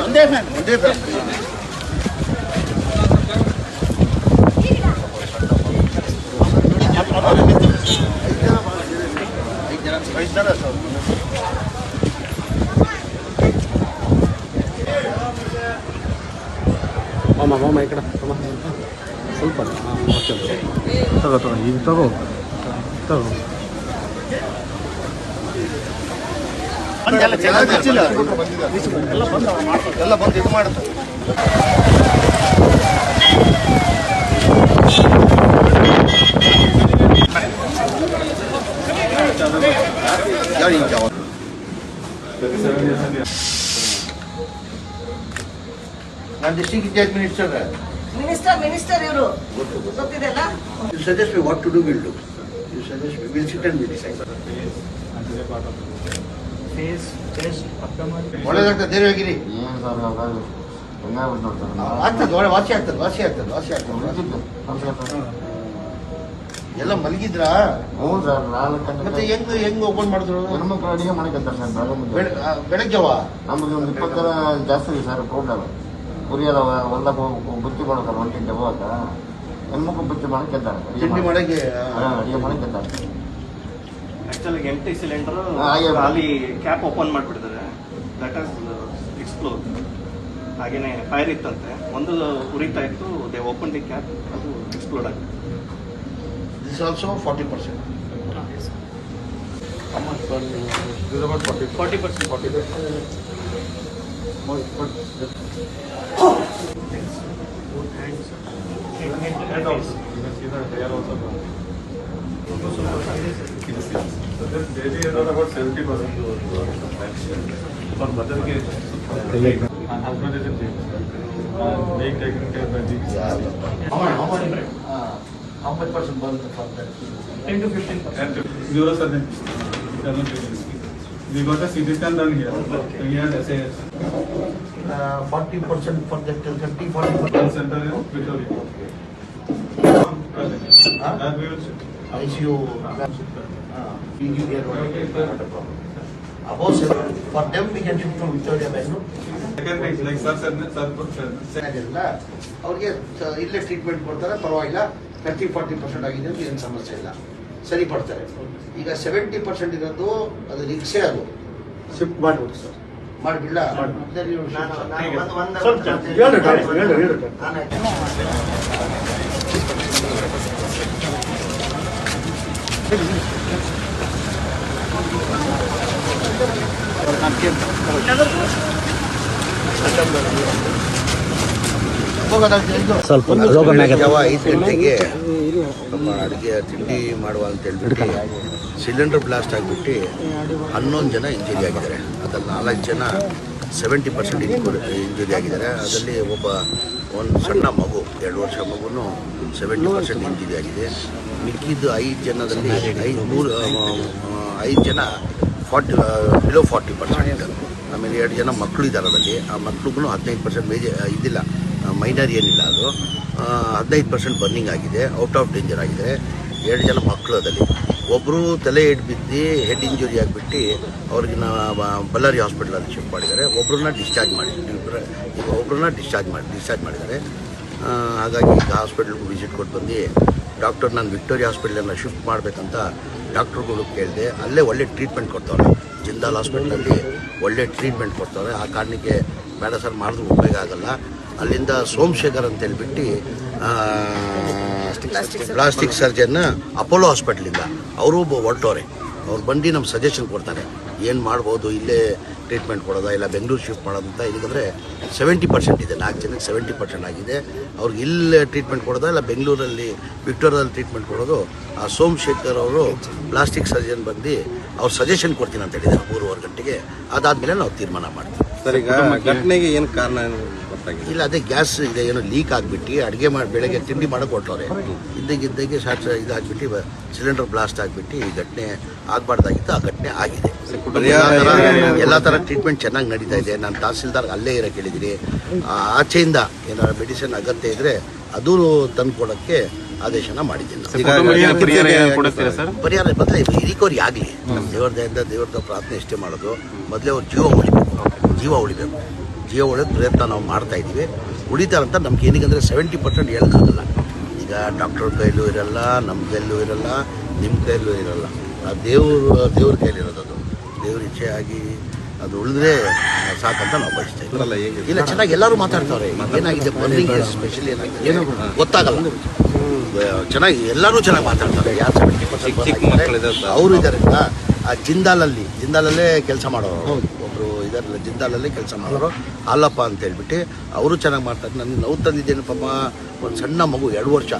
ಒಂದೇ ಫ್ಯಾನ್ ಒಂದೇ ಫ್ಯಾನ್ ಐದು ಜನ ಸರ್ ಮಾಮ ಮಾಮ ಈ ಕಡೆ ಮಾಮ. ಸ್ವಲ್ಪ ಹಾಂ ಓಕೆ ತಗೋ ತಗೋ ಈಗ ತಗೋ ತಗೋ ಎಲ್ಲ ಬಂದು ಎಲ್ಲ ಬಂದು ಇದು ಮಾಡುತ್ತೆ. ನಾನು district in charge minister minister minister ಇವರು. ಗೊತ್ತಿದೆಲ್ಲ you suggest me what to do will do you suggest will sit and will decide ಒಳ್ಳೆದಾಗ್ತದೆ ಧೈರ್ಯವಾಗಿರಿ ಏನು ಸರ್ ಅವಾಗ ಹೆಂಗಾಗ್ಬಿಟ್ಟು ನೋಡ್ತಾರೆ ಆಗ್ತದೆ ಒಳ್ಳೆ ವಾಸಿ ಆಗ್ತದೆ ವಾಸಿ ಆಗ್ತದೆ ವಾಸಿ ಆಗ್ತದೆ ಎಲ್ಲ ಮಲಗಿದ್ರಾ ಹ್ಞೂ ಸರ್ ನಾಲ್ಕು ಮತ್ತೆ ಗಂಟೆ ಹೆಂಗ್ ಹೆಂಗ್ ಓಪನ್ ಮಾಡಿದ್ರು ಹೆಣ್ಮಕ್ಳು ಅಡಿಗೆ ಮಾಡಕಂತಾರೆ ಸರ್ ಬೆಳಗ್ಗೆ ಮುಂದೆ ಬೆಳ- ಆ, ಬೆಳಗ್ಗೆವ ನಮ್ದು ಒಂದು ಇಪ್ಪತ್ತು ಜನ ಜಾಸ್ತಿ ಇದೆ ಸರ್ ಪ್ರೋಗ್ರಾಮ್ ಕುರಿ ಅದಾವ ಹೊಲ್ದಾಗ ಹೋಗಿ ಬುತ್ತಿ ಮಾಡ್ತಾರೆ ಒಂದು ಗಂಟೆ ಹೋಗಾಕ ಹೆಣ್ಮಕ್ಳು ಬುತ್ತಿ ಮಾಡಕ್ಕಿದ್ದಾರೆ ತಿಂಡಿ ಮಾಡಕ್ಕೆ ಅಡಿಗೆ ಮಾಡಕ್ಕಿದ್ದಾರೆ ಆಕ್ಚುಲಿ ಎಂಟಿ ಸಿಲಿಂಡರ್ ಅಲ್ಲಿ ಕ್ಯಾಪ್ ಓಪನ್ ಮಾಡಿಬಿಟ್ಟಿದ್ದಾರೆ. ದಟ್ ಆಸ್ ಎಕ್ಸ್ಪ್ಲೋರ್ ಹಾಗೇನೆ ಫೈರ್ ಇತ್ತಂತೆ. ಒಂದು ಉರಿತಾ ಇತ್ತು ದೇ ಓಪನ್ ದಿ ಕ್ಯಾಪ್ ಅದು ಎಕ್ಸ್ಪ್ಲೋಡ್ ಆಗಿದೆ. This also forty percent forty percent forty daily another about 70% for mother case. And husband is in jail. And being taken care by these. How much? How much? Uh, how much percent burn for that? 10 to 15 percent. Zero sudden. Internal treatment. We got a CT scan done here. Okay. We had SAS. Uh, 40% for that, 30, 40%. Center in Victoria. Okay. Seven for them we can shift from Victoria Bengaluru Second thing, like sir said, sir sir, ಆಗಿರಲ್ಲ ಅವ್ರಿಗೆ ಇಲ್ಲೇ treatment ಕೊಡ್ತಾರೆ ಪರವಾಗಿಲ್ಲ. Thirty forty percent ಆಗಿದೆ ಅಂತ ಏನು ಸಮಸ್ಯೆ ಇಲ್ಲ. ಸರಿ ಪಡ್ತಾರೆ ಈಗ ಸೆವೆಂಟಿ ಪರ್ಸೆಂಟ್ ಇರೋದು ಅದು ರಿಕ್ಸೆ ಅದು. ಶಿಫ್ಟ್ ಮಾಡ್ಬೋದು ಸರ್ ಮಾಡಿಬಿಡ್ಲ? ಹೇಳಿ ಸ್ವಲ್ಪ ರೋಗ ನಮ್ಮ ಅಡುಗೆ ತಿಂಡಿ ಮಾಡುವ ಅಂತ ಹೇಳ್ಬಿಟ್ಟು ಸಿಲಿಂಡರ್ ಬ್ಲಾಸ್ಟ್ ಆಗಿಬಿಟ್ಟು ಹನ್ನೊಂದು ಜನ ಇಂಜುರಿ ಆಗಿದ್ದಾರೆ. ಅದ್ರಲ್ಲಿ ನಾಲ್ಕು ಜನ ಸೆವೆಂಟಿ ಪರ್ಸೆಂಟ್ ಇಂಜುರಿ ಆಗಿದ್ದಾರೆ. ಅದರಲ್ಲಿ ಒಬ್ಬ ಒಂದು ಸಣ್ಣ ಮಗು, ಎರಡು ವರ್ಷ ಮಗುನು ಸೆವೆಂಟಿ ಪರ್ಸೆಂಟ್ ಇಂಜುರಿ ಆಗಿದೆ. ಮಿಕ್ಕಿದ್ದು ಐದು ಜನದಲ್ಲಿ ಐದು ಮೂರು ಐದು ಜನ ಫಾರ್ಟಿ ಬಿಲೋ ಫಾರ್ಟಿ ಪರ್ಸೆಂಟ್ ಆಮೇಲೆ ಎರಡು ಜನ ಮಕ್ಕಳು ಇದ್ದಾರೆ ಅದರಲ್ಲಿ. ಆ ಮಕ್ಳಿಗೂ ಹದಿನೈದು ಪರ್ಸೆಂಟ್ ಮೇಜ ಇದಿಲ್ಲ ಮೈನರ್ ಏನಿಲ್ಲ ಅದು. ಹದಿನೈದು ಪರ್ಸೆಂಟ್ ಬರ್ನಿಂಗ್ ಆಗಿದೆ ಔಟ್ ಆಫ್ ಡೇಂಜರ್ ಆಗಿದೆ. ಎರಡು ಜನ ಮಕ್ಕಳು ಅದಲ್ಲಿ ಒಬ್ಬರು ತಲೆ ಬಿದ್ದು ಹೆಡ್ ಇಂಜುರಿ ಆಗಿಬಿಟ್ಟು ಅವ್ರಿಗೆ ಬಳ್ಳಾರಿ ಹಾಸ್ಪಿಟ್ಲಲ್ಲಿ ಶಿಫ್ಟ್ ಮಾಡಿದ್ದಾರೆ. ಒಬ್ಬರನ್ನ ಡಿಸ್ಚಾರ್ಜ್ ಮಾಡಿ ಇಬ್ಬರು ಈಗ ಒಬ್ಬರನ್ನ ಡಿಸ್ಚಾರ್ಜ್ ಮಾಡಿ ಡಿಸ್ಚಾರ್ಜ್ ಮಾಡಿದ್ದಾರೆ. ಹಾಗಾಗಿ ಈಗ ಹಾಸ್ಪಿಟ್ಲ್ಗೆ ವಿಸಿಟ್ ಕೊಟ್ಟು ಬಂದು ಡಾಕ್ಟರ್ ನಾನು ವಿಕ್ಟೋರಿಯಾ ಹಾಸ್ಪಿಟ್ಲನ್ನು ಶಿಫ್ಟ್ ಮಾಡಬೇಕಂತ ಡಾಕ್ಟ್ರುಗಳು ಕೇಳಿದೆ. ಅಲ್ಲೇ ಒಳ್ಳೆ ಟ್ರೀಟ್ಮೆಂಟ್ ಕೊಡ್ತಾರೆ ಜಿಂದಾಲ್ ಹಾಸ್ಪಿಟ್ಲಲ್ಲಿ ಒಳ್ಳೆ ಟ್ರೀಟ್ಮೆಂಟ್ ಕೊಡ್ತಾರೆ ಆ ಕಾರಣಕ್ಕೆ ಬೇಡ ಸರ್ ಮಾಡಿದ್ರು ಉಪಯೋಗ ಆಗಲ್ಲ. ಅಲ್ಲಿಂದ ಸೋಮಶೇಖರ್ ಅಂತ ಹೇಳ್ಬಿಟ್ಟು ಪ್ಲಾಸ್ಟಿಕ್ ಸರ್ಜನ್ ಅಪೋಲೋ ಹಾಸ್ಪಿಟ್ಲಿಂದ ಅವರು ಹೊರಟವ್ರೆ ಅವ್ರು ಬಂದು ನಮ್ಮ ಸಜೆಷನ್ ಕೊಡ್ತಾರೆ. ಏನು ಮಾಡ್ಬೋದು? ಇಲ್ಲೇ ಟ್ರೀಟ್ಮೆಂಟ್ ಕೊಡೋದಾ? ಇಲ್ಲ ಬೆಂಗಳೂರು ಶಿಫ್ಟ್ ಮಾಡೋದಂತ ಅಂತ ಇದಕ್ಕಂದರೆ ಸೆವೆಂಟಿ ಪರ್ಸೆಂಟ್ ಇದೆ. ನಾಲ್ಕು ಜನಕ್ಕೆ ಸೆವೆಂಟಿ ಪರ್ಸೆಂಟ್ ಆಗಿದೆ. ಅವ್ರಿಗೆ ಇಲ್ಲೇ ಟ್ರೀಟ್ಮೆಂಟ್ ಕೊಡೋದಾ? ಇಲ್ಲ ಬೆಂಗಳೂರಲ್ಲಿ ವಿಕ್ಟೋರಿಯಾದಲ್ಲಿ ಟ್ರೀಟ್ಮೆಂಟ್ ಕೊಡೋದು? ಆ ಸೋಮಶೇಖರ್ ಅವರು ಪ್ಲಾಸ್ಟಿಕ್ ಸರ್ಜನ್ ಬಂದು ಅವ್ರು ಸಜೆಷನ್ ಕೊಡ್ತೀನಿ ಅಂತ ಹೇಳಿದ್ದಾರೆ. ಮೂರುವರೆ ಗಂಟೆಗೆ. ಅದಾದಮೇಲೆ ನಾವು ತೀರ್ಮಾನ ಮಾಡ್ತೀವಿ. ಸರ್ ಈಗ ಘಟನೆಗೆ ಏನು ಕಾರಣ? ಗೊತ್ತಾಗಿದೆ ಇಲ್ಲ ಅದೇ ಗ್ಯಾಸ್ ಇದೆ ಏನೋ ಲೀಕ್ ಆಗಿಬಿಟ್ಟು ಅಡುಗೆ ಮಾಡಿ ಬೆಳಗ್ಗೆ ತಿಂಡಿ ಮಾಡೋಕೆ ಕೊಟ್ಟವ್ರೆ ಇದ್ದಕ್ಕಿದ್ದಾಗೆ ಶಾರ್ಟ್ ಇದಾಗ್ಬಿಟ್ಟು ಸಿಲಿಂಡರ್ ಬ್ಲಾಸ್ಟ್ ಆಗಿಬಿಟ್ಟು ಈ ಘಟನೆ ಆಗಬಾರ್ದಾಗಿತ್ತು ಆ ಘಟನೆ ಆಗಿದೆ. ಎಲ್ಲ ಥರ ಟ್ರೀಟ್ಮೆಂಟ್ ಚೆನ್ನಾಗಿ ನಡೀತಾ ಇದೆ. ನಾನು ತಹಸೀಲ್ದಾರ್ ಅಲ್ಲೇ ಇರೋ ಕೇಳಿದ್ದೀನಿ ಆ, ಆಚೆಯಿಂದ ಏನಾದ್ರು ಮೆಡಿಸಿನ್ ಅಗತ್ಯ ಇದ್ದರೆ ಅದು ತಂದು ಕೊಡೋಕ್ಕೆ ಆದೇಶನ ಮಾಡಿದ್ದೀನಿ ಪರಿಹಾರ ಮೊದಲೇ ರಿಕವರಿ ಆಗಲಿ. ದೇವ್ರದಿಂದ ದೇವ್ರದ ಪ್ರಾರ್ಥನೆ ಇಷ್ಟೇ ಮಾಡೋದು ಮೊದಲೇ ಅವ್ರು ಜೀವ ಉಳಿಬೇಕು. ಜೀವ ಉಳಿಬೇಕು. ಜೀವ ಒಳ್ಳೆ ಪ್ರಯತ್ನ ನಾವು ಮಾಡ್ತಾ ಇದ್ದೀವಿ. ಉಳಿತಾರ ಅಂತ ನಮ್ಗೆ ಏನಕ್ಕೆ ಸೆವೆಂಟಿ ಪರ್ಸೆಂಟ್ ಹೇಳೋಕ್ಕಾಗಲ್ಲ. ಈಗ ಡಾಕ್ಟರ್ ಕೈಲೂ ಇರಲ್ಲ ನಮ್ಮ ಕೈಲೂ ಇರಲ್ಲ ನಿಮ್ಮ ಕೈಲೂ ಇರಲ್ಲ. ಆ ದೇವರು ದೇವ್ರ ಕೈಲಿರೋದು ಅದು. ದೇವ್ರ ಇಚ್ಛೆ ಆಗಿ ಅದು ಉಳಿದ್ರೆ ಸಾಕಂತ ನಾವು ಬಯಸ್ತಾ ಇದ್ದೀವಿ. ಇಲ್ಲ ಚೆನ್ನಾಗಿ ಎಲ್ಲರೂ ಮಾತಾಡ್ತಾರೆ. ಏನಾಗಿದೆ ಬಂದಿಂಗ್ ಸ್ಪೆಷಲಿ ಏನಾಗಿದೆ ಗೊತ್ತಾಗಲ್ಲ. ಚೆನ್ನಾಗಿ ಎಲ್ಲರೂ ಚೆನ್ನಾಗಿ ಮಾತಾಡ್ತಾರೆ. ಯಾರು ಸೆವೆಂಟಿ ಪರ್ಸೆಂಟ್ ಅವರು ಇದ್ದಾರೆ. ಆ ಜಿಂದಾಲಲ್ಲಿ ಜಿಂದಾಲಲ್ಲೇ ಕೆಲಸ ಮಾಡೋರು. ಇದಾರಲ್ಲ ಜಿಂದಾಲಲ್ಲೇ ಕೆಲಸ ಮಾಡೋರು. ಹಾಲಪ್ಪ ಅಂತ ಹೇಳ್ಬಿಟ್ಟು ಅವರು ಚೆನ್ನಾಗಿ ಮಾಡ್ತಾರೆ. ನನ್ನ ನೋವು ತಂದಿದ್ದೇನೆ ಪಾಪ. ಒಂದು ಸಣ್ಣ ಮಗು ಎರಡು ವರ್ಷ.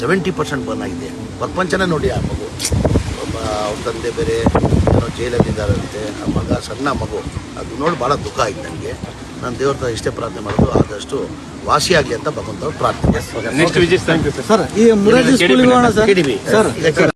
ಸೆವೆಂಟಿ ಪರ್ಸೆಂಟ್ ಬರ್ನ್ ಆಗಿದೆ. ಪ್ರಪಂಚನೇ ನೋಡಿ ಆ ಮಗು. ಒಬ್ಬ ಅವ್ರ ತಂದೆ ಬೇರೆ ಏನೋ ಜೈಲಲ್ಲಿದ್ದಾರಂತೆ. ಆ ಮಗ ಸಣ್ಣ ಮಗು. ಅದು ನೋಡಿ ಭಾಳ ದುಃಖ ಆಯ್ತು ನನಗೆ ನಾನು ದೇವ್ರ ಹತ್ರ ಇಷ್ಟೇ ಪ್ರಾರ್ಥನೆ ಮಾಡೋದು. ಆದಷ್ಟು ವಾಸಿಯಾಗಲಿ ಅಂತ ಭಗವಂತ ಪ್ರಾರ್ಥನೆ.